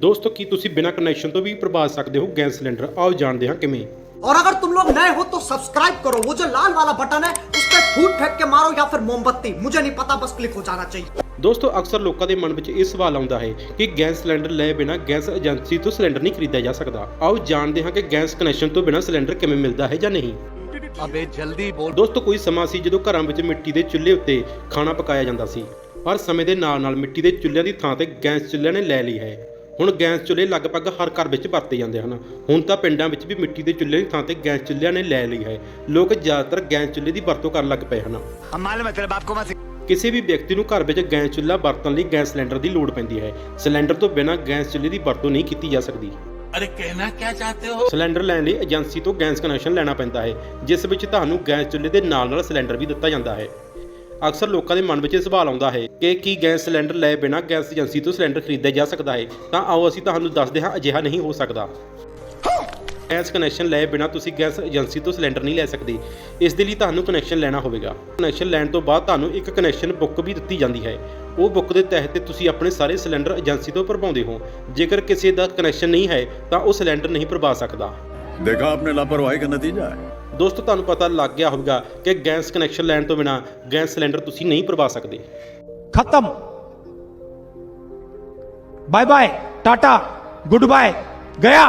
ਦੋਸਤੋ ਕੀ ਤੁਸੀਂ ਬਿਨਾਂ ਕਨੈਕਸ਼ਨ ਤੋਂ ਵੀ ਪ੍ਰਭਾ ਸਕਦੇ ਹੋ ਗੈਸ ਸਿਲੰਡਰ ਆਓ ਜਾਣਦੇ ਹਾਂ ਕਿਵੇਂ और अगर तुम लोग नए हो तो सब्सक्राइब करो वो जो लाल वाला बटन है उस पर फूट फेंक के मारो या फिर मोमबत्ती मुझे नहीं पता बस क्लिक हो जाना चाहिए ਦੋਸਤੋ ਅਕਸਰ ਲੋਕਾਂ ਦੇ ਮਨ ਵਿੱਚ ਇਹ ਸਵਾਲ ਆਉਂਦਾ ਹੈ ਕਿ ਗੈਸ ਸਿਲੰਡਰ ਲਏ ਬਿਨਾਂ ਗੈਸ ਏਜੰਸੀ ਤੋਂ ਸਿਲੰਡਰ ਨਹੀਂ ਖਰੀਦਿਆ ਜਾ ਸਕਦਾ ਆਓ ਜਾਣਦੇ ਹਾਂ ਕਿ ਗੈਸ ਕਨੈਕਸ਼ਨ ਤੋਂ ਬਿਨਾਂ ਸਿਲੰਡਰ ਕਿਵੇਂ ਮਿਲਦਾ ਹੈ ਜਾਂ ਨਹੀਂ अबे जल्दी बोल ਦੋਸਤੋ ਕੋਈ ਸਮਾਂ ਸੀ ਜਦੋਂ ਘਰਾਂ ਵਿੱਚ ਮਿੱਟੀ ਦੇ ਚੁੱਲ੍ਹੇ ਉੱਤੇ ਖਾਣਾ ਪਕਾਇਆ ਜਾਂਦਾ ਸੀ ਪਰ ਸਮੇਂ ਦੇ ਨਾਲ ਨਾਲ ਮਿੱਟੀ ਦੇ ਚੁੱਲ੍ਹਿਆਂ ਦੀ ਥਾਂ ਤੇ ਗੈਸ ਚੁੱਲ੍ਹਿਆਂ ਨੇ ਲੈ ਲਈ ਹੈ ਹੁਣ ਗੈਸ ਚੁੱਲ੍ਹੇ ਲਗਭਗ ਹਰ ਘਰ ਵਿੱਚ ਵਰਤੇ ਜਾਂਦੇ ਹਨ। ਹੁਣ ਤਾਂ ਪਿੰਡਾਂ ਵਿੱਚ ਵੀ ਮਿੱਟੀ ਦੇ ਚੁੱਲ੍ਹੇ ਥਾਂ ਤੇ ਗੈਸ ਚੁੱਲ੍ਹਿਆਂ ਨੇ ਲੈ ਲਈ ਹੈ। ਲੋਕ ਜ਼ਿਆਦਾਤਰ ਗੈਸ ਚੁੱਲ੍ਹੇ ਦੀ ਵਰਤੋਂ ਕਰਨ ਲੱਗ ਪਏ ਹਨ। ਮਾਲੂਮ ਹੈ ਤੇਰੇ ਬਾਪ ਕੋ ਮਤ ਕਿਸੇ ਵੀ ਵਿਅਕਤੀ ਨੂੰ ਘਰ ਵਿੱਚ ਗੈਸ ਚੁੱਲ੍ਹਾ ਵਰਤਣ ਲਈ ਗੈਸ ਸਿਲੰਡਰ ਦੀ ਲੋੜ ਪੈਂਦੀ ਹੈ। ਸਿਲੰਡਰ ਤੋਂ ਬਿਨਾਂ ਗੈਸ ਚੁੱਲ੍ਹੇ ਦੀ ਵਰਤੋਂ ਨਹੀਂ ਕੀਤੀ ਜਾ ਸਕਦੀ। ਅਰੇ ਕਹਿਣਾ ਕੀ ਚਾਹਤੇ ਹੋ? ਸਿਲੰਡਰ ਲੈਣ ਲਈ ਏਜੰਸੀ ਤੋਂ ਗੈਸ ਕਨੈਕਸ਼ਨ ਲੈਣਾ ਪੈਂਦਾ ਹੈ ਜਿਸ ਵਿੱਚ ਤੁਹਾਨੂੰ ਗੈਸ ਚੁੱਲ੍ਹੇ ਦੇ ਨਾਲ ਨਾਲ ਸਿਲੰਡਰ ਵੀ ਦਿੱਤਾ ਜਾਂਦਾ ਹੈ। ਅਕਸਰ ਲੋਕਾਂ ਦੇ ਮਨ ਵਿੱਚ ਇਹ ਸਵਾਲ ਆਉਂਦਾ ਹੈ ਕਿ ਕੀ ਗੈਸ ਸਿਲੰਡਰ ਲਏ ਬਿਨਾਂ ਗੈਸ ਏਜੰਸੀ ਤੋਂ ਸਿਲੰਡਰ ਖਰੀਦਿਆ ਜਾ ਸਕਦਾ ਹੈ। ਤਾਂ ਆਓ ਅਸੀਂ ਤੁਹਾਨੂੰ ਦੱਸਦੇ ਹਾਂ, ਅਜਿਹਾ ਨਹੀਂ ਹੋ ਸਕਦਾ। ਗੈਸ ਕਨੈਕਸ਼ਨ ਲਏ ਬਿਨਾਂ ਤੁਸੀਂ ਗੈਸ ਏਜੰਸੀ ਤੋਂ ਸਿਲੰਡਰ ਨਹੀਂ ਲੈ ਸਕਦੇ। ਇਸ ਦੇ ਲਈ ਤੁਹਾਨੂੰ ਕਨੈਕਸ਼ਨ ਲੈਣਾ ਹੋਵੇਗਾ। ਕਨੈਕਸ਼ਨ ਲੈਣ ਤੋਂ ਬਾਅਦ ਤੁਹਾਨੂੰ ਇੱਕ ਕਨੈਕਸ਼ਨ ਬੁੱਕ ਵੀ ਦਿੱਤੀ ਜਾਂਦੀ ਹੈ। ਉਹ ਬੁੱਕ ਦੇ ਤਹਿਤ ਤੁਸੀਂ ਆਪਣੇ ਸਾਰੇ ਸਿਲੰਡਰ ਏਜੰਸੀ ਤੋਂ ਭਰਵਾਉਂਦੇ ਹੋ। ਜੇਕਰ ਕਿਸੇ ਦਾ ਕਨੈਕਸ਼ਨ ਨਹੀਂ ਹੈ, ਤਾਂ ਉਹ ਸਿਲੰਡਰ ਨਹੀਂ ਭਰਵਾ ਸਕਦਾ। देखा आपने लापरवाही का नतीजा है ਦੋਸਤੋ ਤੁਹਾਨੂੰ ਪਤਾ ਲੱਗ ਗਿਆ ਹੋਵੇਗਾ ਕਿ ਗੈਸ ਕਨੈਕਸ਼ਨ ਲੈਣ ਤੋਂ ਬਿਨਾ ਗੈਸ ਸਿਲੰਡਰ ਤੁਸੀਂ ਨਹੀਂ ਭਰਵਾ ਸਕਦੇ खत्म bye bye tata good bye गया